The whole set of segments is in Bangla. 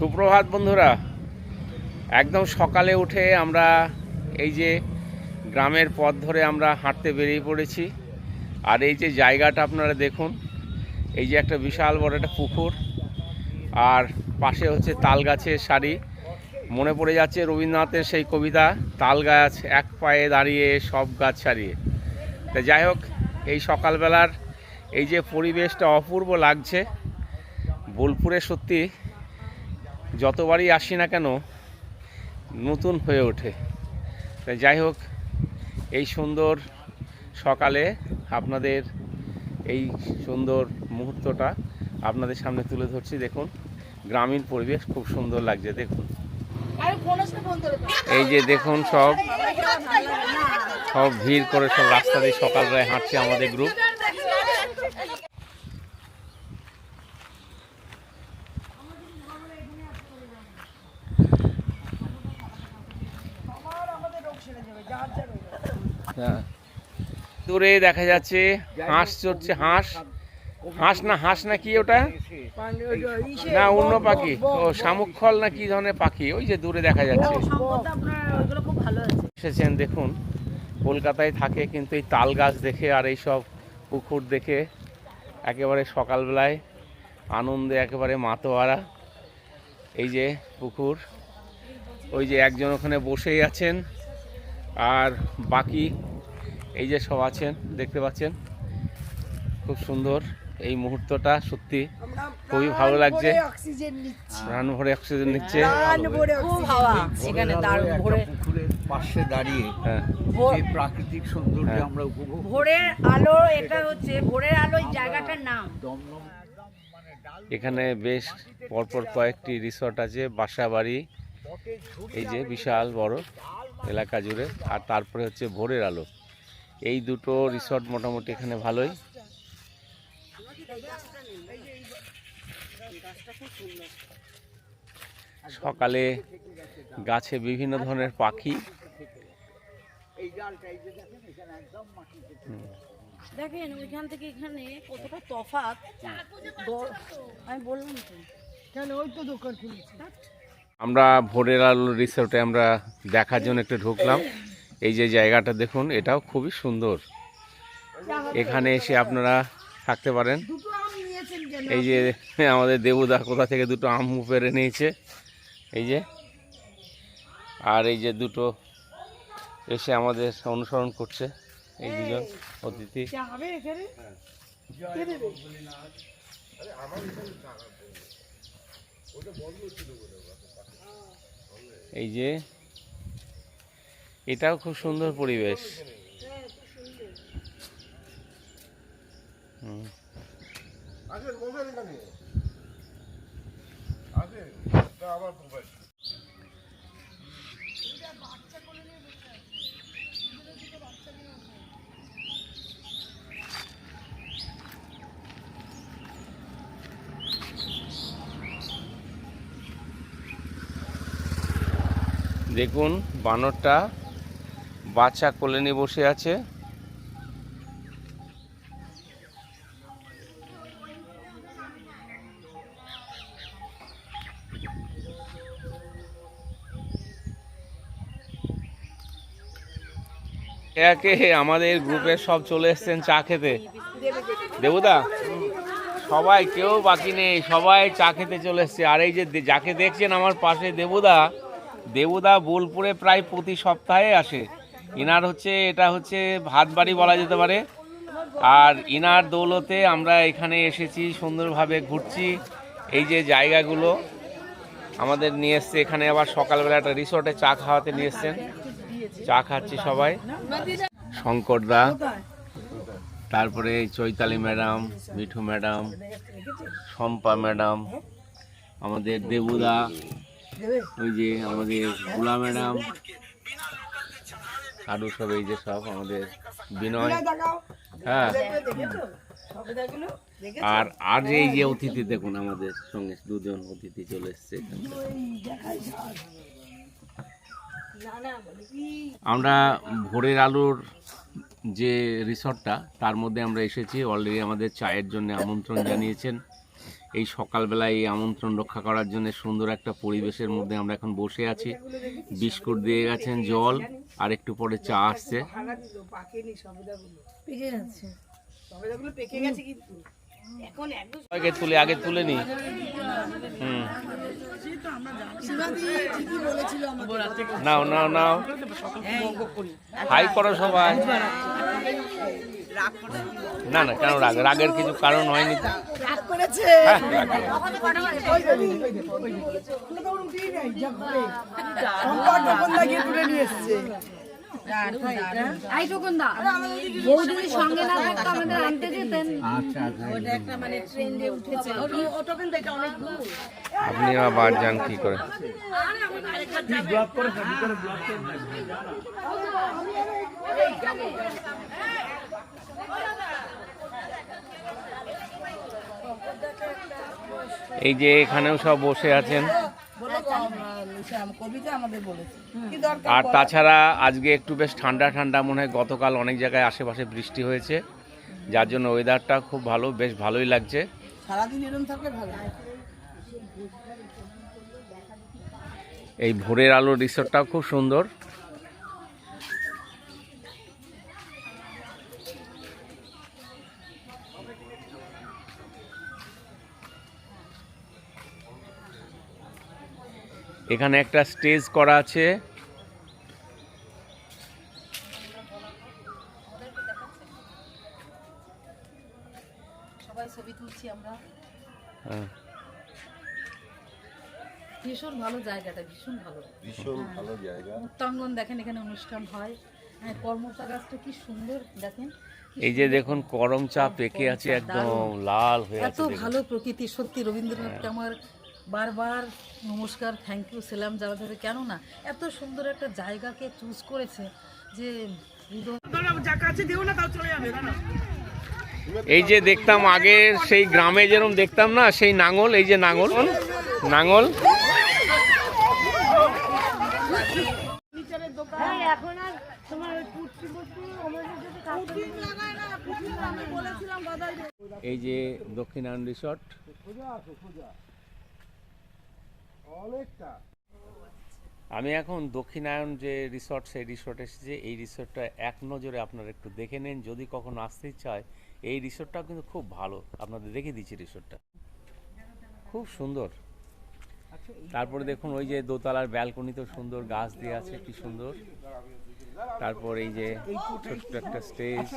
সুপ্রভাত বন্ধুরা। একদম সকালে উঠে আমরা এই যে গ্রামের পথ ধরে আমরা হাঁটতে বেরিয়ে পড়েছি। আর এই যে জায়গাটা আপনারা দেখুন, এই যে একটা বিশাল বড় একটা পুকুর। আর পাশে হচ্ছে তাল গাছের সারি। মনে পড়ে যাচ্ছে রবীন্দ্রনাথের সেই কবিতা তাল গাছ এক পায়ে দাঁড়িয়ে সব গাছ ছাড়িয়ে। তা যাই হোক, এই সকালবেলার এই যে পরিবেশটা অপূর্ব লাগছে। বোলপুরে সত্যি যতবারই আসি না কেন নতুন হয়ে ওঠে। তাই যাই হোক এই সুন্দর সকালে আপনাদের এই সুন্দর মুহূর্তটা আপনাদের সামনে তুলে ধরছি। দেখুন গ্রামীণ পরিবেশ খুব সুন্দর লাগছে দেখুন। এই যে দেখুন সব সব ভিড় করে সব রাস্তা দিয়ে সকালবেলায় হাঁটছে আমাদের গ্রুপ দূরে দেখা যাচ্ছে, হাঁস চড়ছে, হাঁস। হাঁস না হাঁস না কি ওটা? না, অন্য পাখি। ও শামুক ফল না কি ধরনের পাখি? ওই যে দূরে দেখা যাচ্ছে। এসেছেন, দেখুন। কলকাতায় থাকে কিন্তু এই তাল গাছ দেখে আর এই সব পুকুর দেখে একেবারে সকালবেলায় আনন্দে, একেবারে মাতোয়ারা। এই যে পুকুর, ওই যে একজন ওখানে বসেই আছেন। আর বাকি এই যে সব আছেন দেখতে পাচ্ছেন? খুব সুন্দর। এই মুহূর্তটা সত্যি খুবই ভালো লাগছে। অক্সিজেন নিচ্ছি। প্রাণ ভরে অক্সিজেন নিচ্ছে। এখানে ভোরে পাশে দাঁড়িয়ে হ্যাঁ। প্রাকৃতিক সৌন্দর্য হ্যাঁ। আমরা উপভোগ ভোরের আলো এটা হচ্ছে ভোরের আলো জায়গাটার নাম। দমদম এখানে বেশ পরপর কয়েকটি রিসর্ট আছে বাসা বাড়ি এই যে বিশাল বড় এলাকা জুড়ে। আর তারপরে হচ্ছে ভোরের আলো। এই দুটো রিসর্ট মোটামুটি এখানে ভালোই। সকালে গাছে বিভিন্ন ধরনের পাখি। দেখেন ওইখান থেকে এখানে কতটা তফাৎ। আমি বললাম তো। কেন? ওই তো দোকান খুলেছে। আমরা ভোরের আলো রিসোর্টে আমরা দেখার জন্য একটু ঢুকলাম। এই যে জায়গাটা দেখুন, এটাও খুবই সুন্দর। এখানে এসে আপনারা থাকতে পারেন। এই যে আমাদের দেবুদা কোথা থেকে দুটো আম পেরে নিয়েছে, এই যে। আর এই যে দুটো এসে আমাদের অনুসরণ করছে, এই দুজন অতিথি? এই যে এটাও খুব সুন্দর পরিবেশ। দেখুন বানরটা বাচ্চা কোলে নিয়ে বসে আছে। একে আমাদের গ্রুপের সব চলে এসছেন চা খেতে। দেবুদা, সবাই কেউ বাকি নেই, সবাই চা খেতে চলে এসছে। আর এই যে যাকে দেখছেন আমার পাশে দেবুদা দেবুদা বোলপুরে প্রায় প্রতি সপ্তাহে আসে। ইনার হচ্ছে, এটা হচ্ছে ভাত বাড়ি বলা যেতে পারে। আর ইনার দৌলতে আমরা এখানে এসেছি, সুন্দরভাবে ঘুরছি। এই যে জায়গাগুলো আমাদের নিয়ে এসছে, এখানে আবার সকালবেলা একটা রিসোর্টে চা খাওয়াতে নিয়ে এসছেন। চা খাচ্ছি সবাই। শঙ্করদা তারপরে Chaitali madam, Mithu madam, Shampa madam, আমাদের দেবুদা, ওই যে আমাদেরগুলা ম্যাডাম আরও সব এই যে সব আমাদের বিনয়। হ্যাঁ। আর আর এই যে অতিথি দেখুন আমাদের সঙ্গে দুজন অতিথি চলে এসছে আমরা ভোরের আলোর যে রিসর্টটা তার মধ্যে আমরা এসেছি। অলরেডি আমাদের চায়ের জন্য আমন্ত্রণ জানিয়েছেন। এই সকালবেলায় এই আমন্ত্রণ রক্ষা করার জন্য সুন্দর একটা পরিবেশের মধ্যে আমরা এখন বসে আছি। বিস্কুট দিয়ে গেছেন জল আর একটু পরে চা আসছে। পেকে যাচ্ছে। আগে তুলে আগে তুলে নি হুম নাও নাও নাও হাই করো সবাই না না কেন রাগ রাগের কিছু কারণ হয়নি তো। রাগ করেছে হ্যাঁ, রাগ নেই। আই টুকুন দা বৌদি সঙ্গে না আমাদের আনতে যেতেন আপনি আবার যান কি করে? এই যে এখানেও সব বসে আছেন। আর তাছাড়া আজকে একটু বেশ ঠান্ডা ঠান্ডা মনে হয় গতকাল অনেক জায়গায় আশেপাশে বৃষ্টি হয়েছে। যার জন্য ওয়েদারটা খুব ভালো বেশ ভালোই লাগছে। সারাদিন এরকম থাকলে ভালো। এই ভোরের আলোর রিসোর্টটাও খুব সুন্দর। এখানে একটা স্টেজ করা আছে। সবাই ছবি তুলছি আমরা। হ্যাঁ। ভীষণ ভালো জায়গাটা ভীষণ ভালো। ভীষণ ভালো জায়গা। মুক্তাঙ্গন দেখেন এখানে অনুষ্ঠান হয়। হ্যাঁ কর্মচা গাছটা কি সুন্দর দেখেন এই যে দেখুন করম চা পেকে আছে একদম লাল হয়ে এত আছে দেখুন। ভালো প্রকৃতি সত্যি রবীন্দ্রনাথকে আমার বারবার নমস্কার থ্যাংক ইউ সেলাম যাওয়া ধরে কেন না এত সুন্দর একটা জায়গাকে চুজ করেছে যে এই যে দেখতাম আগে সেই গ্রামে যেরকম দেখতাম না সেই নাঙল এই যে নাঙল নাঙল। এখন আর আমাদের এই যে দক্ষিণায়ন রিসর্ট আমি এখন দক্ষিণায়ন যে রিসর্ট সেই রিসর্ট এসেছি। এই রিসর্টটা এক নজরে আপনারা একটু দেখে নেন। যদি কখনো আসতে হয় এই রিসর্টটাও কিন্তু খুব ভালো। আপনাদের দেখে দিচ্ছি রিসর্টটা খুব সুন্দর। তারপরে দেখুন ওই যে দোতলার ব্যালকনিতেও সুন্দর গাছ দিয়ে আছে কি সুন্দর। তারপর এই যে ছোট্ট একটা স্টেজ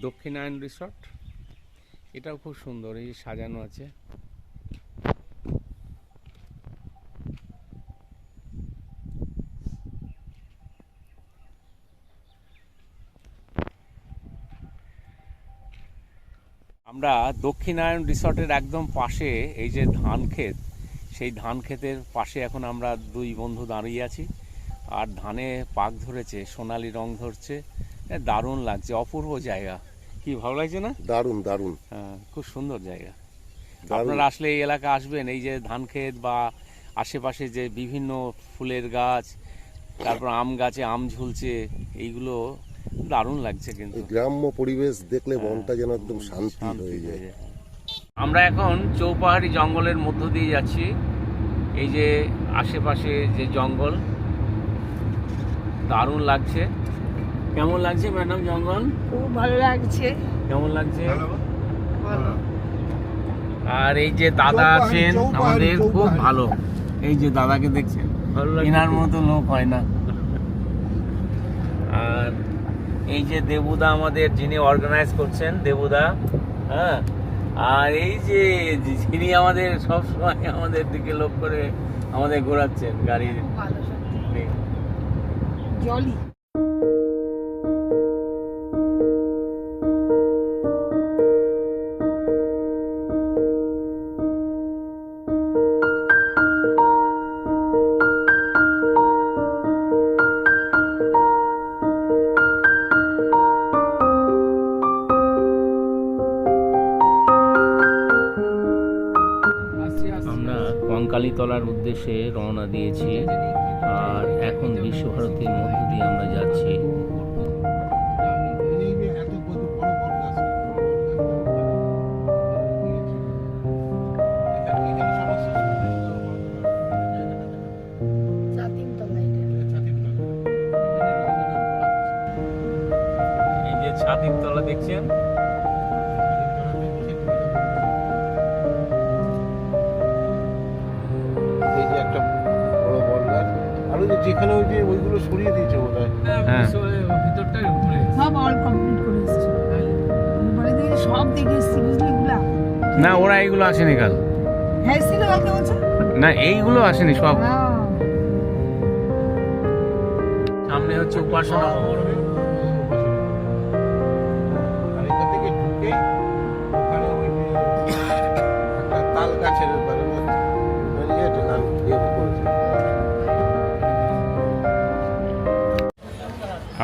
দক্ষিণায়ন রিসর্ট। এটাও খুব সুন্দর, এই সাজানো আছে। আমরা দক্ষিণায়ন রিসর্টের একদম পাশে, এই যে ধান ক্ষেত, সেই ধান ক্ষেতের পাশে এখন আমরা দুই বন্ধু দাঁড়িয়ে আছি। আর ধানে পাক ধরেছে, সোনালি রং ধরছে। দারুণ লাগছে অপূর্ব জায়গা। কি ভালো লাগছে না? দারুণ দারুণ। হ্যাঁ খুব সুন্দর জায়গা। আপনারা আসলে এই এলাকা আসবেন এই যে ধান ক্ষেত বা আশেপাশে যে বিভিন্ন ফুলের গাছ তারপর আম গাছে আম ঝুলছে এইগুলো দারুণ লাগছে কিন্তু। গ্রাম্য পরিবেশ দেখলে মনটা যেন একদম শান্তি হয়ে হয়ে যায়। আমরা এখন চৌপাহাড়ি জঙ্গলের মধ্য দিয়ে যাচ্ছি। এই যে আশেপাশে যে জঙ্গল দারুণ লাগছে। কেমন লাগছে ম্যাডাম জঙ্গল? খুব ভালো লাগছে। কেমন লাগছে? আর এই যে দাদা আছেন আমাদের খুব ভালো। এই যে দাদাকে দেখছেন এনার মতো লোক হয় না। আর এই যে দেবুদা আমাদের যিনি অর্গানাইজ করছেন দেবুদা হ্যাঁ? আর এই যে যিনি আমাদের সব সময় আমাদের দিকে লোক করে আমাদের ঘোরাচ্ছেন গাড়ির জলই। কঙ্কালীতলার উদ্দেশ্যে রওনা দিয়েছি। আর এখন বিশ্বভারতীর মধ্য দিয়ে আমরা যাচ্ছি। ওই সরিয়ে দিয়েছে বোধ হয় হ্যাঁ। সব অল কমপ্লিট করে এসেছে। বলে দিয়ে সব দেখে এসেছি বুঝলি এগুলা? না ওরা এইগুলো আসেনি কাল। হ্যাঁ ছিল কালকে বলছো? না এইগুলো আসেনি সব। সামনে হচ্ছে উপাসনা ভবন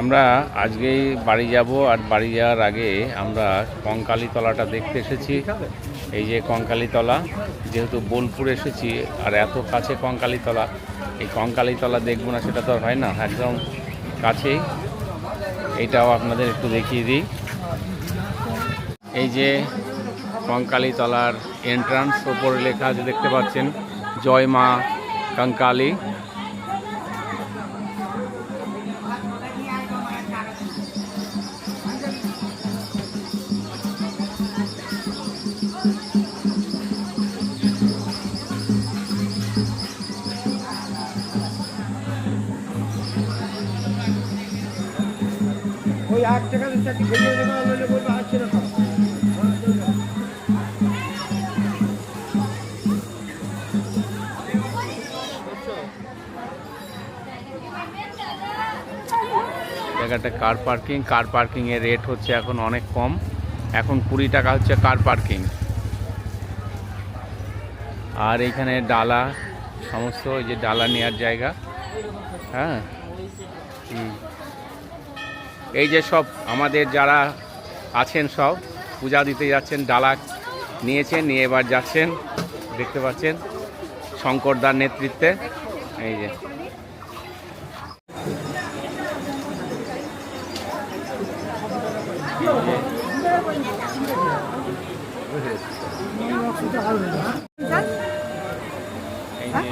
আমরা আজকেই বাড়ি যাব আর বাড়ি যাওয়ার আগে আমরা কঙ্কালী তলাটা দেখতে এসেছি। এই যে কঙ্কালী তলা যেহেতু বোলপুর এসেছি আর এত কাছে কঙ্কালী তলা এই কঙ্কালী তলা দেখব না, সেটা তো হয় না, একদম কাছেই। এইটাও আপনাদের একটু দেখিয়ে দিই। এই যে কঙ্কালী তলার এন্ট্রান্স ওপরে লেখা আছে, দেখতে পাচ্ছেন, জয় মা কঙ্কালী। জায়গাটা কার পার্কিং কার পার্কিংয়ের রেট হচ্ছে এখন অনেক কম। এখন কুড়ি টাকা হচ্ছে কার পার্কিং আর এইখানে ডালা, সমস্ত ওই যে ডালা নেওয়ার জায়গা। হ্যাঁ? হুম। এই যে সব আমাদের যারা আছেন সব, পূজা দিতে যাচ্ছেন, ডালা নিয়েছেন, নিয়ে এবার যাচ্ছেন। দেখতে পাচ্ছেন শঙ্করদার নেতৃত্বে। এই যে।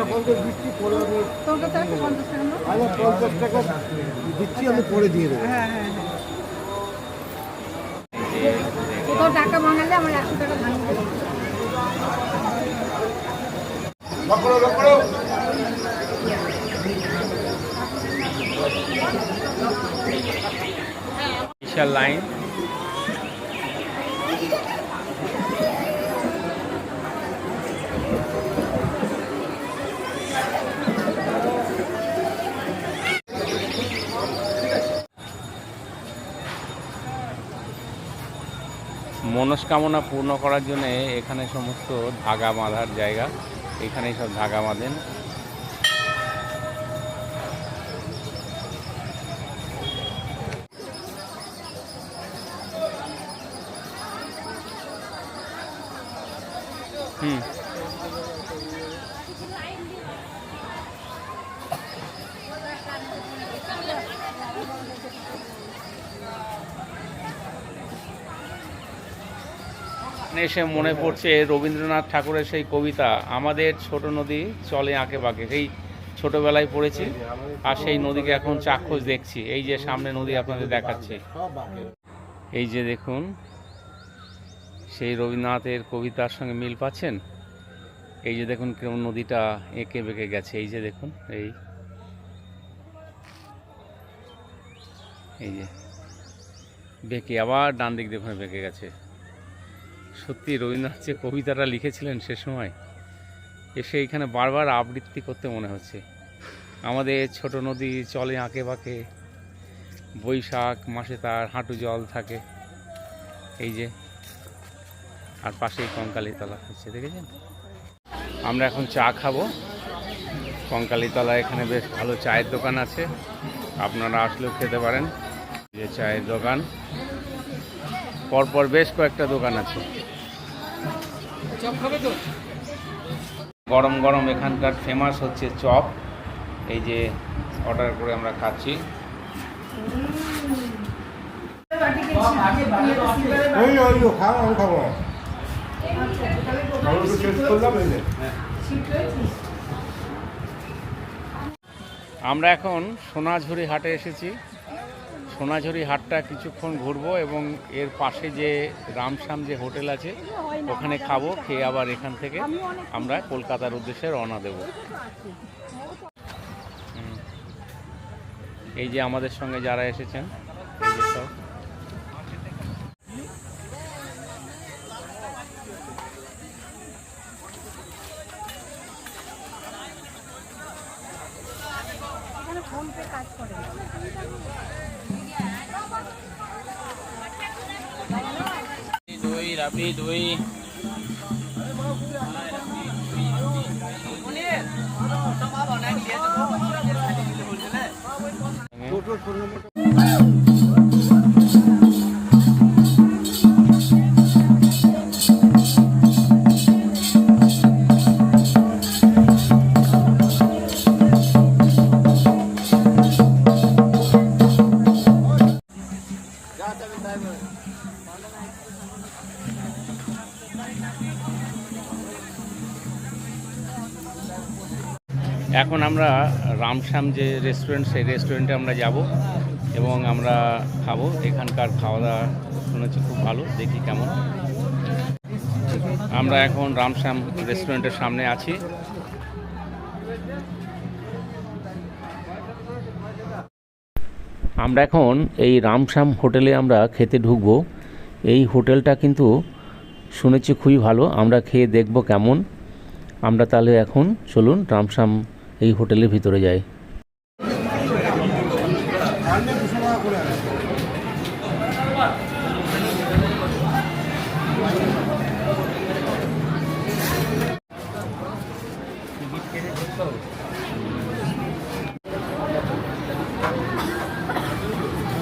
পঞ্চাশ দিচ্ছি আমি টাকা দিচ্ছি পরে দিয়ে দেবো। হ্যাঁ হ্যাঁ হ্যাঁ। কোথাও টাকা ভাঙালে আমার একশো টাকা ভাঙিয়ে দেবে বিশাল লাইন। মনস্কামনা পূর্ণ করার জন্য এখানে সমস্ত ধাগা বাঁধার জায়গা এখানেই সব ধাগা বাঁধেন। এসে মনে পড়ছে রবীন্দ্রনাথ ঠাকুরের সেই কবিতা, আমাদের ছোট নদী চলে আঁকে বাঁকে। সেই ছোটবেলায় পড়েছি আর সেই নদীকে এখন চাক্ষুষ দেখছি। এই যে সামনে নদী আপনাদের দেখাচ্ছি। এই যে দেখুন, সেই রবীন্দ্রনাথের কবিতার সঙ্গে মিল পাচ্ছেন? এই যে দেখুন কেমন নদীটা এঁকে বেঁকে গেছে। এই যে দেখুন, এই। এই যে, বেঁকে আবার ডান দিক দেখুন বেঁকে গেছে। সত্যি রবীন্দ্রনাথ যে কবিতাটা লিখেছিলেন সে সময়, এসে এখানে বারবার আবৃত্তি করতে মনে হচ্ছে। আমাদের ছোট নদী চলে আঁকে বাঁকে, বৈশাখ মাসে তার হাঁটু জল থাকে। এই যে, আর পাশেই কঙ্কালীতলা হচ্ছে, দেখেছেন? আমরা এখন চা খাব। কঙ্কালীতলা এখানে বেশ ভালো চায়ের দোকান আছে, আপনারা আসলেও খেতে পারেন। যে চায়ের দোকান, পরপর বেশ কয়েকটা দোকান আছে। গরম গরম এখানকার ফেমাস হচ্ছে চপ। এই যে অর্ডার করে আমরা খাচ্ছি। আমরা এখন সোনাঝুরি হাটে এসেছি। সোনাঝুরি হাটটা কিছুক্ষণ ঘুরবো এবং এর পাশে যে রামশ্যাম যে হোটেল আছে, ওখানে খাব, খেয়ে আবার এখান থেকে আমরা কলকাতার উদ্দেশ্যে রওনা দেব। এই যে আমাদের সঙ্গে যারা এসেছেন, এই যে সব। দই রাবড়ি দই এখন রামশ্যাম যে রেস্টুরেন্ট সেই রেস্টুরেন্টে আমরা যাব এবং আমরা খাব। এখানকার খাওয়া দাওয়া শুনেছি খুব ভালো, দেখি কেমন। আমরা এখন রামশ্যাম রেস্টুরেন্টের সামনে আছি। আমরা এখন এই রামশ্যাম হোটেলে আমরা খেতে ঢুকবো। এই হোটেলটা কিন্তু শুনেছি খুবই ভালো, আমরা খেয়ে দেখব কেমন। আমরা তাহলে এখন চলুন রামশ্যাম এই হোটেলের ভিতরে যায়।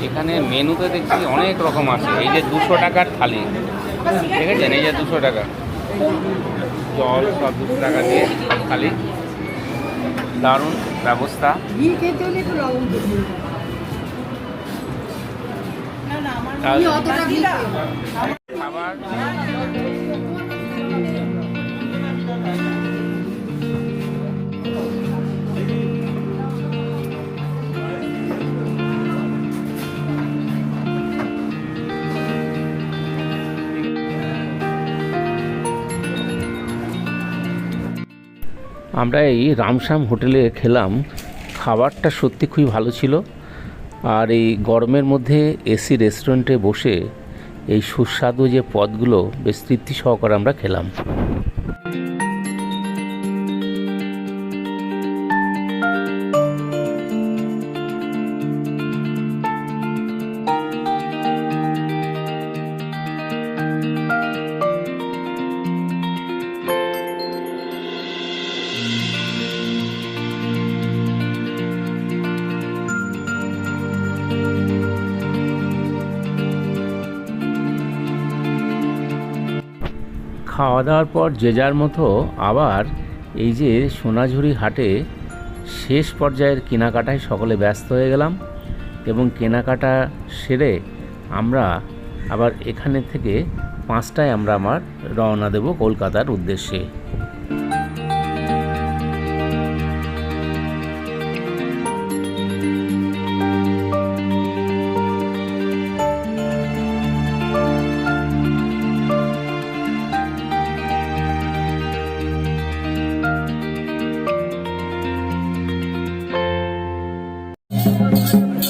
এখানে মেনুতে দেখছি অনেক রকম আছে। এই যে দুশো টাকার থালি। দেখেছেন? এই যে দুশো টাকা। জল সব দুশো টাকা দিয়ে থালি। দারুণ ব্যবস্থা। খাবার আমরা এই রামশ্যাম হোটেলে খেলাম। খাবারটা সত্যি খুবই ভালো ছিল। আর এই গরমের মধ্যে এসি রেস্টুরেন্টে বসে এই সুস্বাদু যে পদগুলো বেশ তৃপ্তি সহকারে আমরা খেলাম। খাওয়া দাওয়ার পর যে যার মতো আবার এই যে সোনাঝুরি হাটে শেষ পর্যায়ের কেনাকাটায় সকলে ব্যস্ত হয়ে গেলাম এবং কেনাকাটা সেরে আমরা আবার এখানে থেকে পাঁচটায় আমরা আমার রওনা দেব কলকাতার উদ্দেশ্যে। Thank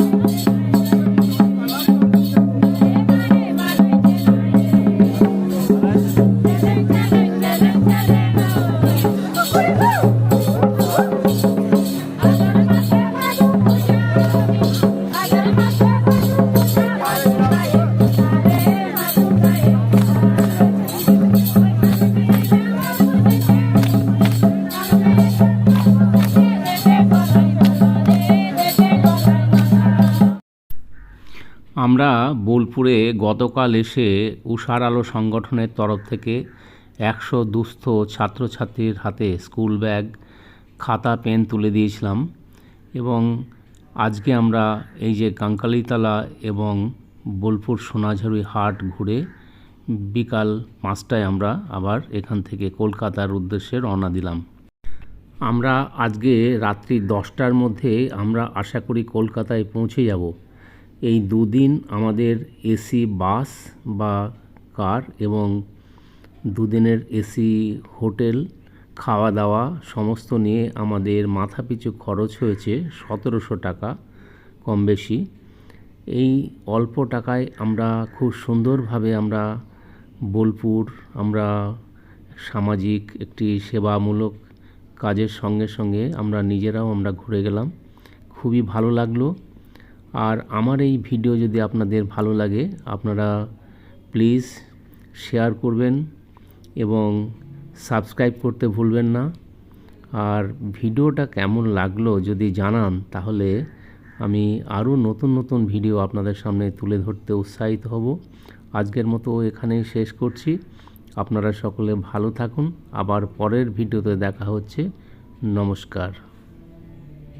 you. আমরা গতকাল এসে উষার আলো সংগঠনের তরফ থেকে একশো দুস্থ ছাত্রছাত্রীর হাতে স্কুল ব্যাগ, খাতা, পেন তুলে দিয়েছিলাম এবং আজকে আমরা এই যে কাঙ্কালিতলা এবং বোলপুর সোনাঝুরি হাট ঘুরে বিকাল পাঁচটায় আমরা আবার এখান থেকে কলকাতার উদ্দেশ্যে রওনা দিলাম। আমরা আজকে রাত্রি দশটার মধ্যে আমরা আশা করি কলকাতায় পৌঁছে যাব। এই দুদিন আমাদের এসি বাস বা কার এবং দুদিনের এসি, হোটেল খাওয়া দাওয়া সমস্ত নিয়ে আমাদের মাথাপিছু খরচ হয়েছে সতেরোশো টাকা কম বেশি এই অল্প টাকায় আমরা খুব সুন্দরভাবে আমরা বোলপুর, আমরা সামাজিক একটি সেবামূলক কাজের সঙ্গে সঙ্গে আমরা নিজেরাও আমরা ঘুরে গেলাম। খুবই ভালো লাগল। আর আমার এই ভিডিও যদি আপনাদের ভালো লাগে, আপনারা প্লিজ শেয়ার করবেন এবং সাবস্ক্রাইব করতে ভুলবেন না। আর ভিডিওটা কেমন লাগল যদি জানান, তাহলে আমি আরও নতুন নতুন ভিডিও আপনাদের সামনে তুলে ধরতে উৎসাহিত হব। আজকের মতো এখানেই শেষ করছি। আপনারা সকলে ভালো থাকুন। আবার পরের ভিডিওতে দেখা হচ্ছে। নমস্কার।